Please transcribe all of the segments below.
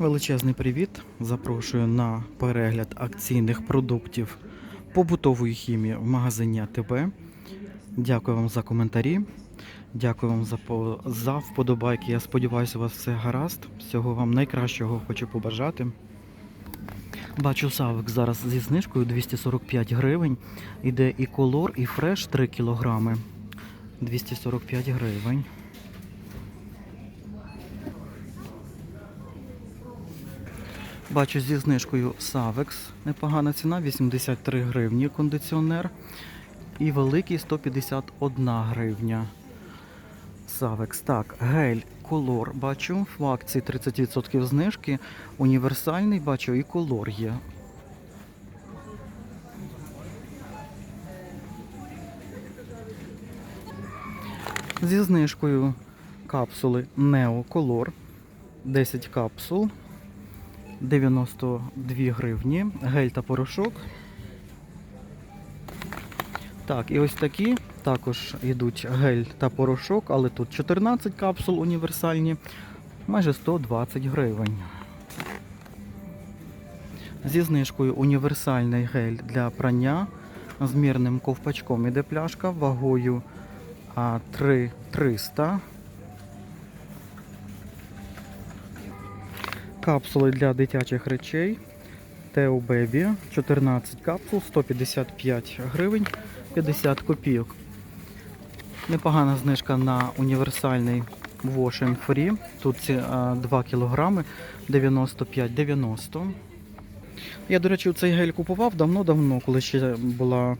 Величезний привіт! Запрошую на перегляд акційних продуктів побутової хімії в магазині АТБ. Дякую вам за коментарі. Дякую вам за, за вподобайки. Я сподіваюся, у вас все гаразд. Всього вам найкращого хочу побажати. Бачу савик зараз зі знижкою 245 гривень. Іде і колор, і фреш 3 кілограми. 245 гривень. Бачу зі знижкою Savex. Непогана ціна, 83 гривні кондиціонер. І великий 151 гривня. Savex. Так, гель колор бачу. В акції 30% знижки. Універсальний бачу і колор є. Зі знижкою капсули Neo Color. 10 капсул. 92 гривні. Гель та порошок. Так, і ось такі також йдуть гель та порошок, але тут 14 капсул універсальні, майже 120 гривень. Зі знижкою універсальний гель для прання з мірним ковпачком іде пляшка вагою а, 3 Капсули для дитячих речей. Тео Бебі 14 капсул, 155 гривень, 50 копійок. Непогана знижка на універсальний Wash and Free. Тут ці, 2 кг 95,90. Я, до речі, цей гель купував давно-давно, коли ще була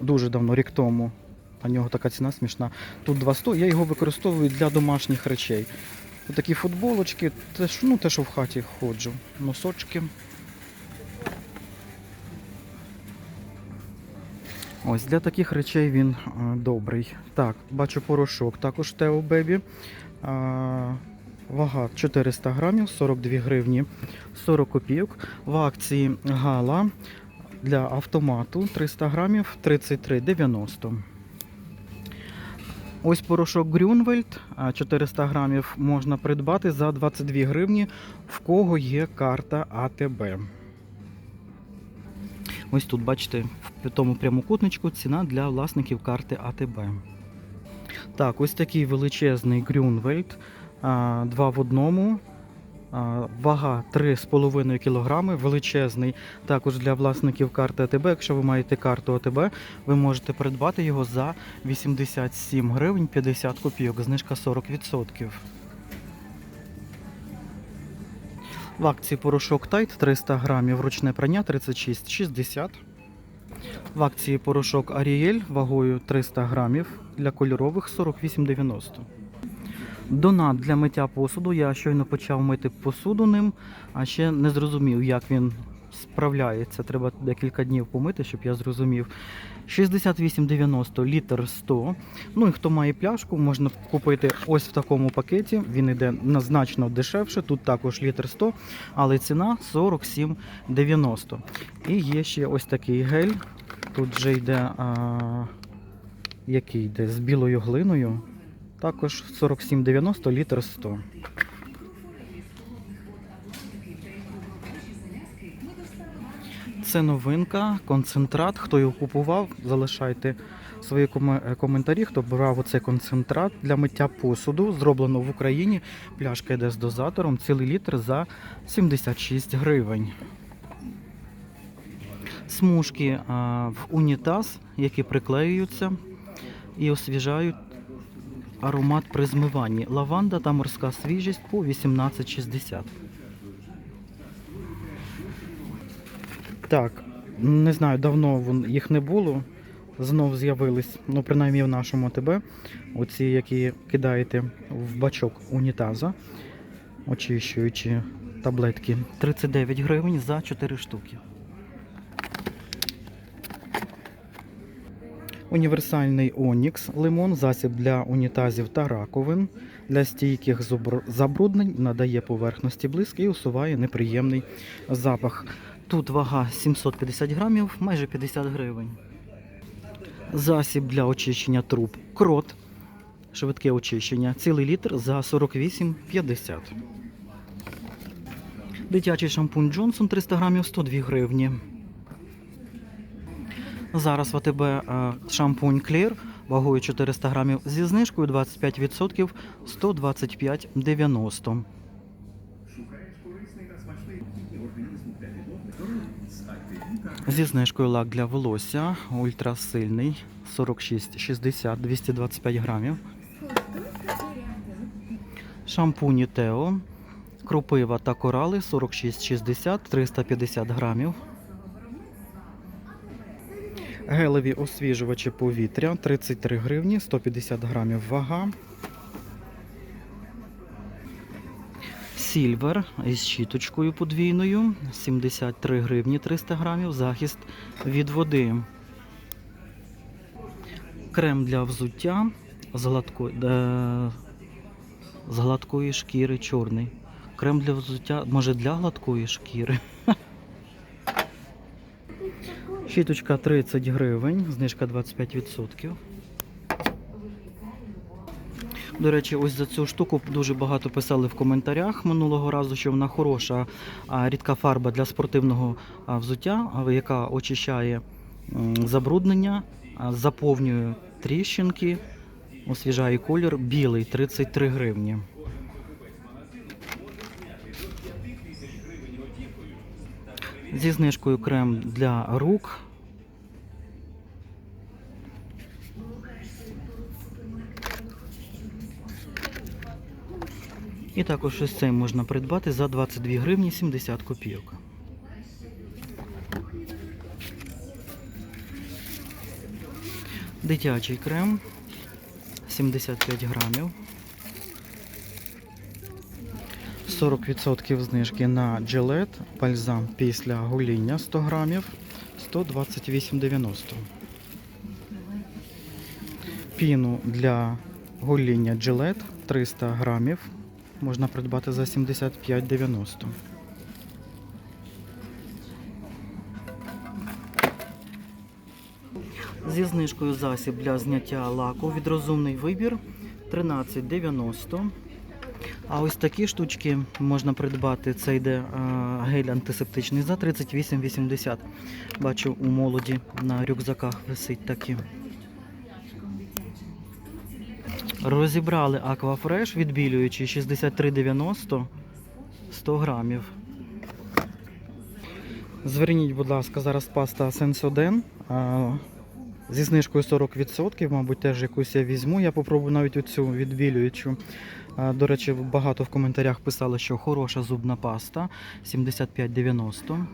дуже давно, рік тому. На нього така ціна смішна. Тут 200, я його використовую для домашніх речей. Такі футболочки, те, ну, те, що в хаті ходжу. Носочки. Ось для таких речей він е, добрий. Так, бачу порошок, також Тео Бебі. Вага 400 грамів, 42 гривні 40 копійок. В акції Гала для автомату 300 грамів 33,90. Ось порошок Грюнвельд 400 грамів можна придбати за 22 гривні, в кого є карта АТБ. Ось тут, бачите, в тому прямокутничку ціна для власників карти АТБ. Так, ось такий величезний Грюнвельд, а, два в одному. Вага 3,5 кг, величезний також для власників карти АТБ. Якщо ви маєте карту АТБ, ви можете придбати його за 87 гривень 50 копійок, знижка 40%. В акції порошок Тайт 300 грамів, ручне прання 36,60. В акції порошок Аріель вагою 300 грамів для кольорових 48,90. Донат для миття посуду. Я щойно почав мити посуду ним, а ще не зрозумів, як він справляється. Треба декілька днів помити, щоб я зрозумів. 68,90 літр 100. Ну і хто має пляшку, можна купити ось в такому пакеті. Він йде на значно дешевше. Тут також літр 100, але ціна 47,90. І є ще ось такий гель. Тут вже йде а, який йде з білою глиною. Також 47,90 літр 100. Це новинка, концентрат. Хто його купував, залишайте свої коментарі. Хто брав оцей концентрат для миття посуду, зроблено в Україні. Пляшка йде з дозатором, цілий літр за 76 гривень. Смужки в унітаз, які приклеюються і освіжають аромат при змиванні. Лаванда та морська свіжість по 18,60. Так, не знаю, давно їх не було. Знов з'явились, ну принаймні в нашому АТБ, оці, які кидаєте в бачок унітаза, очищуючи таблетки. 39 гривень за 4 штуки. Універсальний Онікс лимон, засіб для унітазів та раковин. Для стійких забруднень надає поверхності блиск і усуває неприємний запах. Тут вага 750 грамів, майже 50 гривень. Засіб для очищення труб крот. Швидке очищення. Цілий літр за 48,50. Дитячий шампунь Джонсон 300 грамів 102 гривні. Зараз в АТБ е, шампунь Clear вагою 400 грамів зі знижкою 25% 125,90. Зі знижкою лак для волосся ультрасильний 46,60 225 грамів. Шампуні Тео, крупива та корали 46,60 350 грамів. Гелеві освіжувачі повітря 33 гривні 150 грамів вага. Сільвер із щіточкою подвійною 73 гривні 300 грамів. Захист від води. Крем для взуття з, гладко... е, з гладкої шкіри чорний. Крем для взуття, може для гладкої шкіри. Щіточка 30 гривень, знижка 25%. До речі, ось за цю штуку дуже багато писали в коментарях минулого разу, що вона хороша рідка фарба для спортивного взуття, яка очищає забруднення, заповнює тріщинки, освіжає колір. Білий 33 гривні. Зі знижкою крем для рук. І також ось цей можна придбати за 22 гривні 70 копійок. Дитячий крем 75 грамів. 40% знижки на джилет, бальзам після гоління 100 грамів 128,90. Піну для гоління джилет 300 грамів можна придбати за 75,90. Зі знижкою засіб для зняття лаку від розумний вибір 13,90. А ось такі штучки можна придбати. Це йде а, гель антисептичний за 38,80. Бачу, у молоді на рюкзаках висить такі. Розібрали Aquafresh відбілюючий 63,90 100 грамів. Зверніть, будь ласка, зараз паста а, Зі знижкою 40%, мабуть, теж якусь я візьму. Я попробую навіть оцю відбілюючу. До речі, багато в коментарях писали, що хороша зубна паста 75,90.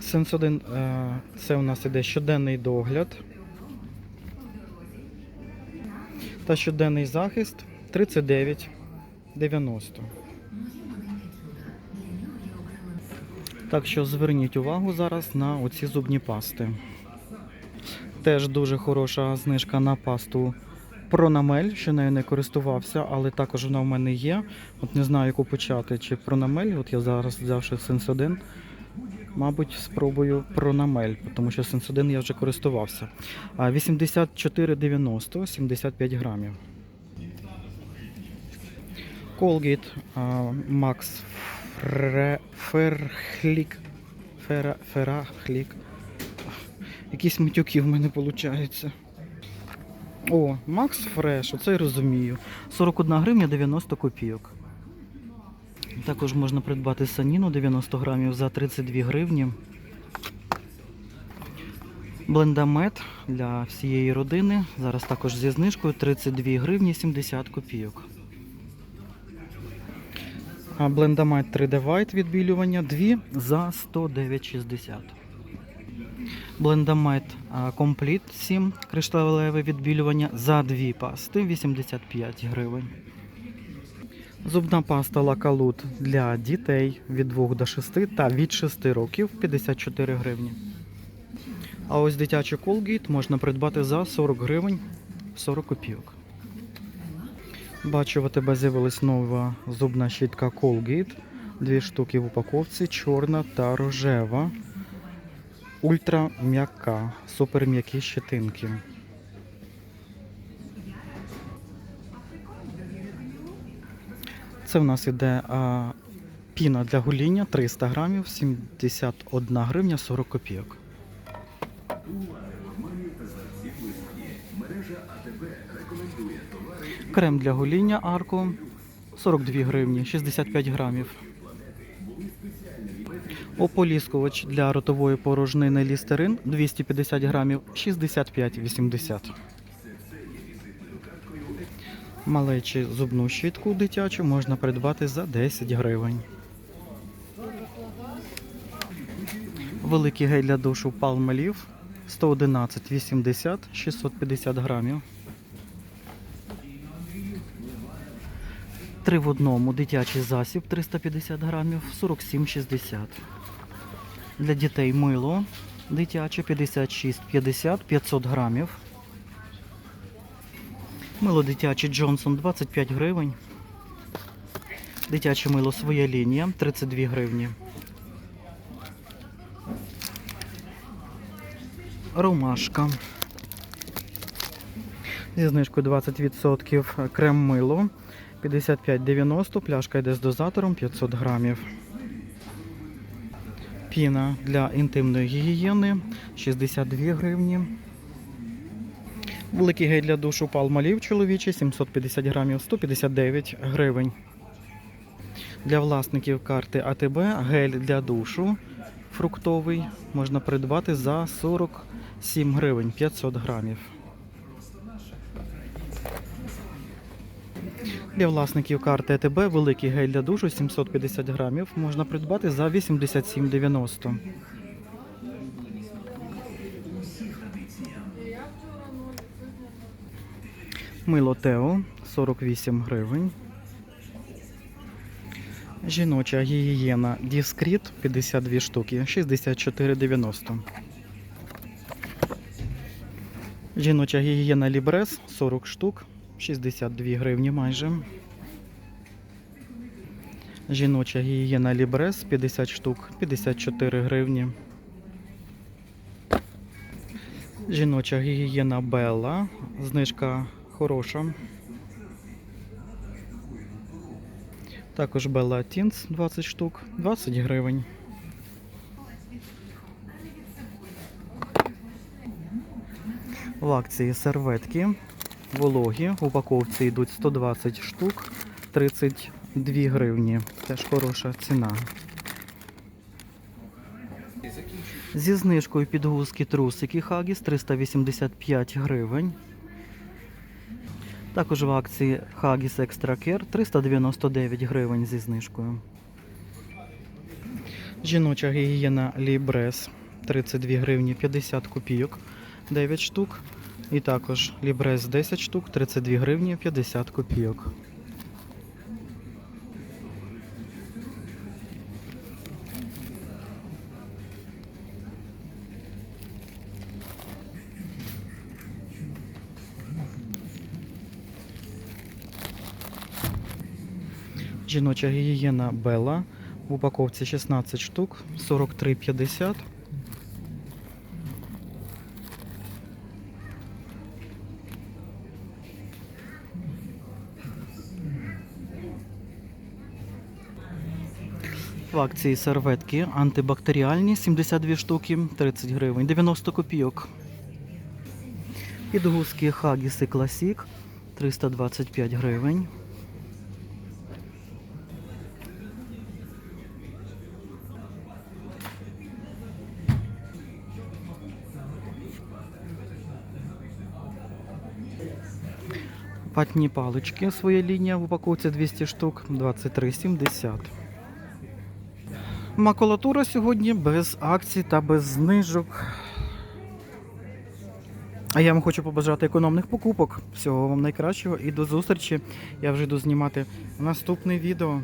Sensodyne е, це у нас іде щоденний догляд. Та щоденний захист 39,90. Так що зверніть увагу зараз на оці зубні пасти. Теж дуже хороша знижка на пасту Пронамель, що нею не користувався, але також вона в мене є. От не знаю, яку почати, чи Пронамель. От я зараз взявши Сенсодин. Мабуть, спробую Пронамель, тому що Сенсодин я вже користувався. 84,90, 75 грамів. Colgate Max Ferchlick. Ферахлік. Якісь матюки в мене виходять. О, Max Fresh, оце я розумію. 41 гривня 90 копійок. Також можна придбати саніну 90 грамів за 32 гривні. Блендамет для всієї родини. Зараз також зі знижкою 32 гривні 70 копійок. А Блендамет 3D White відбілювання 2 за 109,60. Блендамет Компліт 7 кришталеве відбілювання за 2 пасти 85 гривень. Зубна паста Лакалут для дітей від 2 до 6 та від 6 років 54 гривні. А ось дитячий Colgate можна придбати за 40 гривень 40 копійок. Бачу, у тебе з'явилась нова зубна щітка Colgate. Дві штуки в упаковці, чорна та рожева. Ультра м'яка, супер м'які щетинки. Це в нас іде а, Піна для гоління 300 грамів, 71 гривня 40 копійок. Крем для гоління Арко 42 гривні, 65 грамів. Ополіскувач для ротової порожнини лістерин 250 грамів, 65,80. Малечі зубну щітку дитячу можна придбати за 10 гривень. Великий гель для душу Palmolive 111,80, 650 грамів. Три в одному дитячий засіб 350 грамів, 47,60. Для дітей мило дитяче 56,50, 500 грамів. Мило дитяче Джонсон 25 гривень. Дитяче мило своя лінія 32 гривні. Ромашка. Зі знижкою 20% крем мило 55,90, пляшка йде з дозатором 500 грамів. Піна для інтимної гігієни 62 гривні. Великий гель для душу Palmolive чоловічий 750 грамів 159 гривень. Для власників карти АТБ гель для душу фруктовий можна придбати за 47 гривень 500 грамів. Для власників карти АТБ великий гель для душу 750 грамів можна придбати за 87,90. Мило Тео 48 гривень. Жіноча гігієна Діскріт 52 штуки 64,90. Жіноча гігієна Лібрес 40 штук 62 гривні майже. Жіноча гігієна Лібрес 50 штук 54 гривні. Жіноча гігієна Белла. Знижка хороша. Також Белла Тінс 20 штук, 20 гривень. В акції серветки вологі. В упаковці йдуть 120 штук, 32 гривні. Теж хороша ціна. Зі знижкою підгузки трусики Хагіс 385 гривень. Також в акції Hagis Extra Care 399 гривень зі знижкою. Жіноча гігієна Libres 32 гривні 50 копійок 9 штук. І також Libres 10 штук 32 гривні 50 копійок. Жіноча гігієна Белла в упаковці 16 штук 43,50. В серветки антибактеріальні 72 штуки 30 гривень 90 копійок. Підгузки і Classic 325 гривень. Ватні палички, своя лінія в упаковці 200 штук, 23,70. Макулатура сьогодні без акцій та без знижок. А я вам хочу побажати економних покупок. Всього вам найкращого і до зустрічі. Я вже йду знімати наступне відео.